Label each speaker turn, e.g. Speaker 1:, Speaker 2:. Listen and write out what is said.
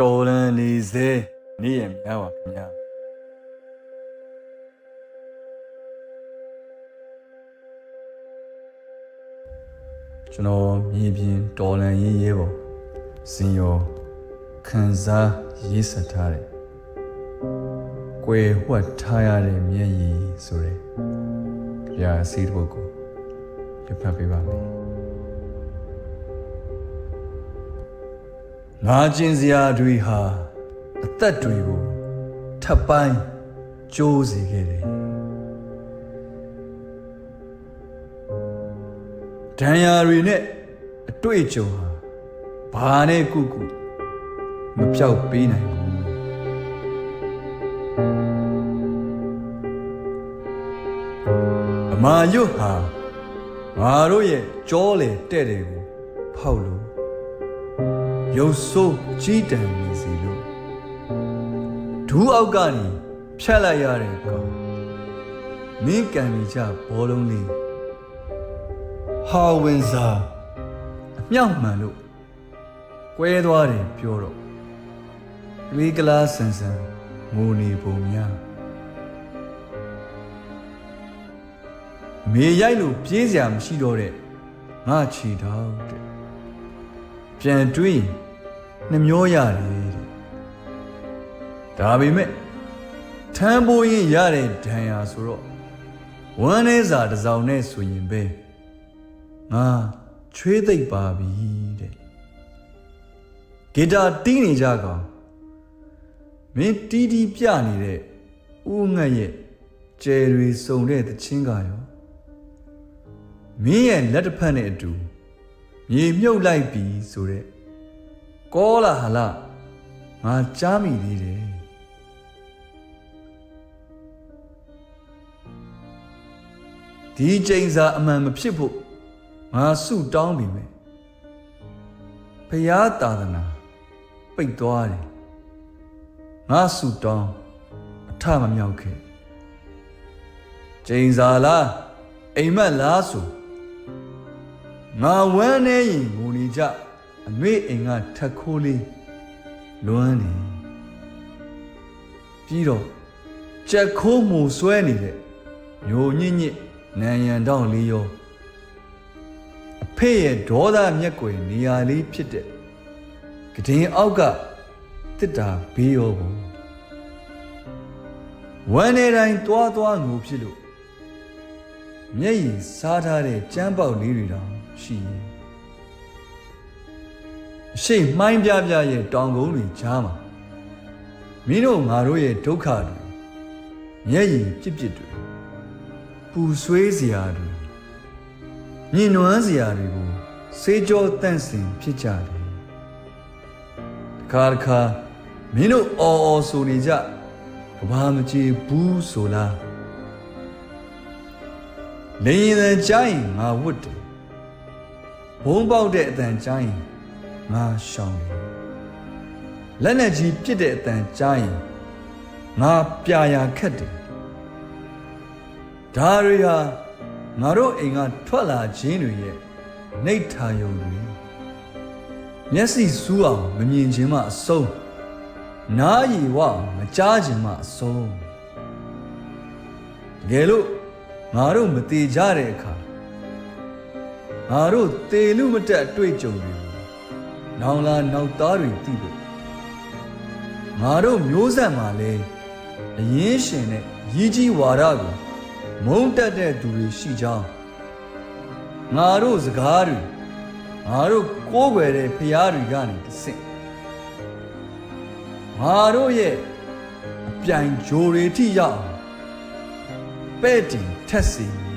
Speaker 1: တော်လန်နေစေနေ့ရက်များပါခင်ဗျာကျွန်တော်မြေပြင်တော်လန်ရေးရဲပေါ်စင်ရောခံစားရေးဆက်ထားတယ်။ကွယ်ဝှက်ထားရတဲ့မျက်ရည်ဆိုတဲ့ကြပြစီးတစ်ပုဒ်ကိုပြဖတ်ပေးပါမယ်။ ငါကျင်စရာတွေဟာအသက်တွေကိုထပ်ပိုင်းကျိုးစေခဲ့တယ်။ဒဏ်ရာတွေနဲ့အတွေ့အကြုံဟာဘာနဲ့ကုကုမပြောက်ပေးနိုင်ဘူးအမာရွတ်ဟာငါတို့ရဲ့ကြောလေတဲ့တယ်ကိုဖောက်လို့ ရုပ်ဆိုးကြီးတံနေစီလို့ဒူးအောက်ကနေဖြတ်လိုက်ရတဲ့ကောင်မင်းကံနေကြဘောလုံးလေးဟာဝင်စာအမြောက်မှန်လို့ကွဲသွားတယ်ပြောတော့ကလေးကလားဆန်ဆန်ငိုနေပုံများမေရိုက်လို့ပြေးစရာမရှိတော့တဲ့ငါချီတော့တဲ့ပြန်တွေးရင် နှမျောရတယ်တဲ့ဒါပေမဲ့ထမ်းပိုးရင်ရတဲ့ဒဏ်ရာဆိုတော့ဝမ်းနေစာတစ်စောင်နဲ့ဆိုရင်ပဲငါချွေးသိပ်ပါပြီတဲ့ဂီတာတီးနေကြကောင်မင်းတီးတီးပြနေတဲ့ဦးငတ်ရဲ့ကျယ်တွေစုံတဲ့သချင်းကရောမင်းရဲ့လက်တစ်ဖက်နဲ့အတူမြေမြုပ်လိုက်ပြီဆိုတဲ့ ကောလာဟလငါကြားမိသေးတယ်ဒီချိန်စာအမှန်မဖြစ်ဖို့ငါဆုတောင်းပြီမယ်ဖရာတာသနာပိတ်သွားတယ်ငါဆုတောင်းအထမမြောက်ခဲ့ချိန်စာလားအိမ်မက်လားဆိုငါဝမ်းနေရင်ငိုနေကြ အမေအိမ်ကထက်ခိုးလေးလွမ်းနေပြီးတော့ကြက်ခိုးမှုဆွဲနေတဲ့ညိုညစ်ညစ်နံရံတောင်းလေးရောအဖေရဲ့ဒေါသမျက်ကွယ်နေရာလေးဖြစ်တဲ့ကဒင်းအောက်ကတစ်တာဘေးရောဘူးဝမ်းနေတိုင်းတွားတွားငိုဖြစ်လို့မျက်ရည်စားထားတဲ့ကြမ်းပေါက်လေးတွေတောင်ရှိရင်အ ရှိမှိုင်းပြပြရဲ့တောင်ကုန်းတွေကြားမှာမင်းတို့ငါတို့ရဲ့ဒုက္ခတွေမျက်ရည်ပြစ်ပြစ်တွေပူဆွေးစရာတွေညှဉ်းနှွမ်းစရာတွေကိုစေးကြောတန့်စင်ဖြစ်ကြတယ်တခါတခါမင်းတို့အော်အော်ဆိုနေကြကဘာမကြည့်ဘူးဆိုလားလင်းရင်တန်ကြားရင်ငါဝတ်တယ်ဘုံပေါက်တဲ့အတန်ကြားရင် ငါရှောင်တယ်လက်နဲ့ကြီးပြစ်တဲ့အတန်ကြားရင်ငါပြာရာခတ်တယ်ဒါတွေဟာငါတို့အိမ်ကထွက်လာခြင်းတွေရဲ့နှိဋ္ဌာယုံတွေမျက်စိစူးအောင်မမြင်ခြင်းမှအဆုံးနားရည်ဝအောင်မကြားခြင်းမှအဆုံးတကယ်လို့ငါတို့မတေကြတဲ့အခါငါတို့တေလူမတက်အတွေ့အကြုံတွေကို နောင်လာနောက်သားတွေသိဖို့ငါတို့မျိုးဆက်မှာလဲအရင်ရှင်တဲ့ရည်ကြီးဝါဒကိုမုံတက်တဲ့သူတွေရှိကြောင်းငါတို့စကားတွေငါတို့ကိုးကွယ်တဲ့ဖရားတွေကနေတဆင့်ငါတို့ရဲ့အပြိုင်ဂျိုတွေထိရောက်အောင်ပဲ့တင်ထက်စီမ